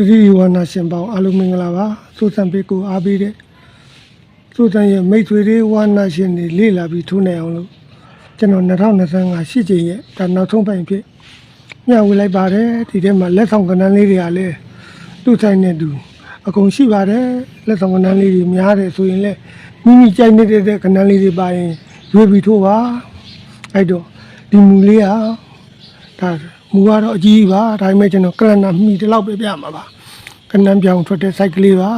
တတိယဝနာရှင်ပေါင်းအားလုံးမင်္ဂလာပါစိုးစံပေးကိုအားပေးတဲ့စိုးစံရဲ့မိတ်ဆွေတွေဝါနာရှင်တွေလေ့လာပြီးထိုးနိုင်အောင်လို့ကျွန်တော်2025ရှိချိန်ရဲ့ဒါနောက်ဆုံးပိုင်းဖြစ်ညဝေလိုက်ပါတယ်ဒီထဲမှာလက်ဆောင်ကဏ္ဍလေးတွေကလည်းသူ့ဆိုင်နဲ့သူအကုန်ရှိပါတယ်လက်ဆောင်ကဏ္ဍလေးတွေများတယ်ဆိုရင်လည်းမိမိကြိုက်နေတဲ့ကဏ္ဍလေးတွေပါရင်ရွေးပြီးထိုးပါအဲ့တော့ဒီမူလေးဟာ ဒါမူကတော့အကြီးပါဒါပေမဲ့ကျွန်တော်ကလန်နာမှီတလောက်ပဲပြမှာပါကနန်းပြောင်ထွက်တဲ့ site ကလေးပါ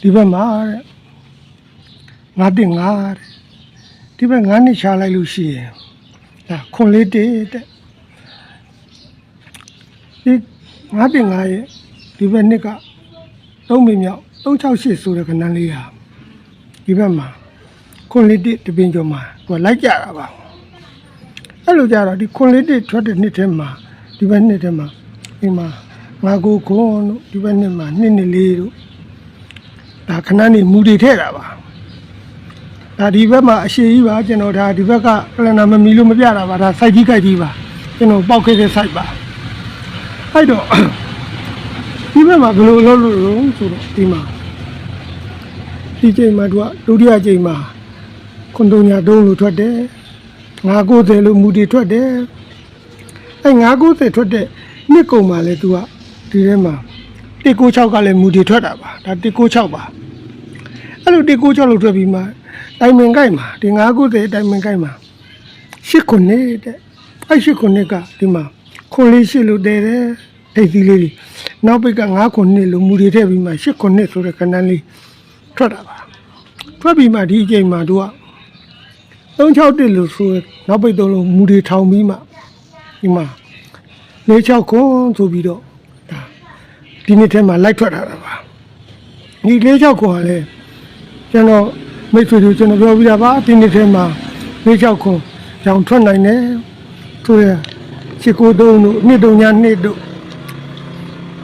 ဒီဘက်မှာတဲ့ငါတင်ငါတဲ့ဒီဘက်ငါနှစ်ချလိုက်လို့ရှိရင်ဒါခွန်လေးတေးတဲ့ဒီငါတင်ငါရဲ့ဒီဘက်နှစ်ကသုံးမိမြောက်368ဆိုတဲ့ကနန်းလေးဟာဒီဘက်မှာခွန်လေးတေးတပင်ကျော်မှာသူကလိုက်ကြတာပါ အဲ့လိုကြတော့ဒီခွန်လေးတစ်ထွက်တဲ့နှစ်ထဲမှာဒီဘက်နှစ်ထဲမှာဒီမှာငါကိုခွန်တို့ဒီဘက်နှစ်မှာနှစ်နှစ်လေးတို့ဒါခဏနေမူတွေထည့်တာပါဒါဒီဘက်မှာအရှိကြီးပါကျွန်တော်ဒါဒီဘက်ကကလနာမမီလို့မပြတာပါဒါစိုက်ကြီးကြိုက်ကြီးပါကျွန်တော်ပောက်ခဲ့တဲ့ site ပါအဲ့တော့ဒီဘက်မှာဘယ်လိုလုပ်လို့လဲဆိုတော့ဒီမှာဒီချိန်မှာသူကဒုတိယချိန်မှာခွန်တုံညာတုံးလို့ထွက်တယ် 990လို့မူတည်ထွက်တယ်အဲ990ထွက်တဲ့နှစ်ကုံမှာလဲ तू ကဒီထဲမှာ196ကလည်းမူတည်ထွက်တာပါဒါ196ပါအဲ့လို196လို့ထွက်ပြီးမှတိုင်မင်ကိုက်မှာဒီ990တိုင်မင်ကိုက်မှာ8ခုနှစ်တဲ့အဲ့8ခုနှစ်ကဒီမှာခွန်လေး8လို့တဲတယ်ဒိတ်သီးလေးတွေနောက်ပိတ်က9ခုနှစ်လို့မူတည်ထည့်ပြီးမှ8ခုနှစ်ဆိုတဲ့ကဏ္ဍလေးထွက်တာပါထွက်ပြီးမှဒီအချိန်မှာ तू က 361လို့ဆိုရင်နောက်ပိတ်သုံးလုံးမူတွေထောင်ပြီးမှဒီမှာ46ခွန်ဆိုပြီးတော့ဒါဒီနေ့ထဲမှာလိုက်ထွက်ထားတာပါဒီ46ခွန်ကလည်းကျွန်တော်မိတ်ဆွေတို့ကျွန်တော်ပြောပြတာပါဒီနေ့ထဲမှာ46ခွန်ကြောင်ထွက်နိုင်တယ်ဆိုရချစ်ကိုသုံးတို့နှစ်တုံညာနှစ်တို့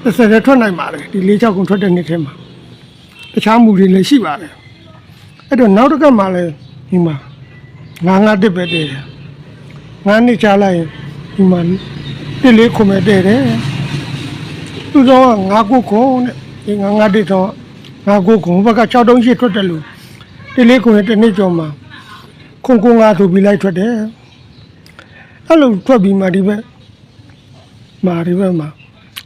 တစ်ဆက်တည်းထွက်နိုင်ပါတယ်ဒီ46ခွန်ထွက်တဲ့နေ့ထဲမှာတခြားမူတွေလည်းရှိပါတယ်အဲ့တော့နောက်တစ်ခါမှလည်းဒီမှာ ငါငါတစ်ပဲတည်တယ်ငါနှစ်ချလိုက်ရင်ဒီမှာတစ်လေးခုမဲ့တည်တယ်သူတော့ကငါကိုခုံးတဲ့ဒီငါငါတစ်တော့ငါကိုခုံးဘက်က6တုံးရှိထွက်တယ်လို့တစ်လေးခုနဲ့တစ်နှစ်ကျော်မှာခုံခုံငါဆိုပြီးလိုက်ထွက်တယ်အဲ့လိုထွက်ပြီးမှဒီဘက်မာဒီဘက်မှာ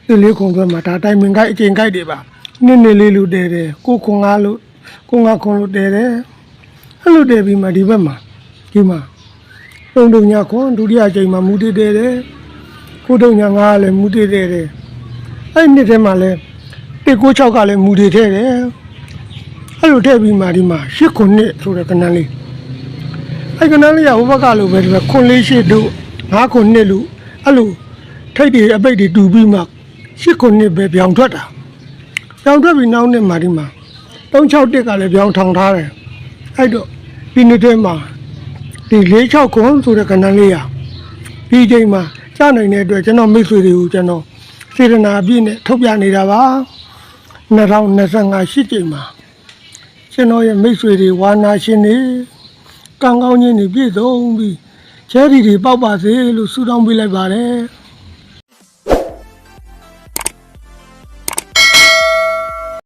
တစ်လေးခုံဘက်မှာဒါတိုင်းမင်ကိုက်အချိန်ကိုက်တွေပါနှစ်နှစ်လေးလို့တည်တယ်ကိုခုံငါလို့ကိုငါခုံလို့တည်တယ်အဲ့လိုတည်ပြီးမှဒီဘက်မှာ ဒီမှာတုံတုံညာခွန်ဒုတိယအချိန်မှာမူတည်တယ်တယ်ကိုတုံညာငါကလည်းမူတည်တယ်တယ်အဲ့ဒီနှစ်ထဲမှာလည်း196ကလည်းမူတည်ထဲတယ်အဲ့လိုထည့်ပြီးမှဒီမှာ8ခုနှစ်ဆိုတဲ့ကဏ္ဍလေးအဲ့ကဏ္ဍလေးကဟိုဘက်ကလိုပဲဒီမှာခွန်လေးရှိတို့9ခုနှစ်လို့အဲ့လိုထိတ်တွေအပိတ်တွေတူပြီးမှ8ခုနှစ်ပဲပြောင်းထွက်တာပြောင်းထွက်ပြီးနောက်နှစ်မှာဒီမှာ361ကလည်းပြောင်းထောင်ထားတယ်အဲ့တော့ဒီနှစ်ထဲမှာ ဒီ46ခွန်ဆိုတဲ့ကဏ္ဍလေးရာဒီချိန်မှာကြားနိုင်တဲ့အတွက်ကျွန်တော်မိတ်ဆွေတွေကိုကျွန်တော်စေတနာအပြည့်နဲ့ထုတ်ပြနေတာပါ2025ရှိချိန်မှာကျွန်တော်ရဲ့မိတ်ဆွေတွေဝါနာရှင်တွေကံကောင်းခြင်းတွေပြည့်စုံပြီးချဲရီတွေပေါက်ပါစေလို့ဆုတောင်းပေးလိုက်ပါတယ်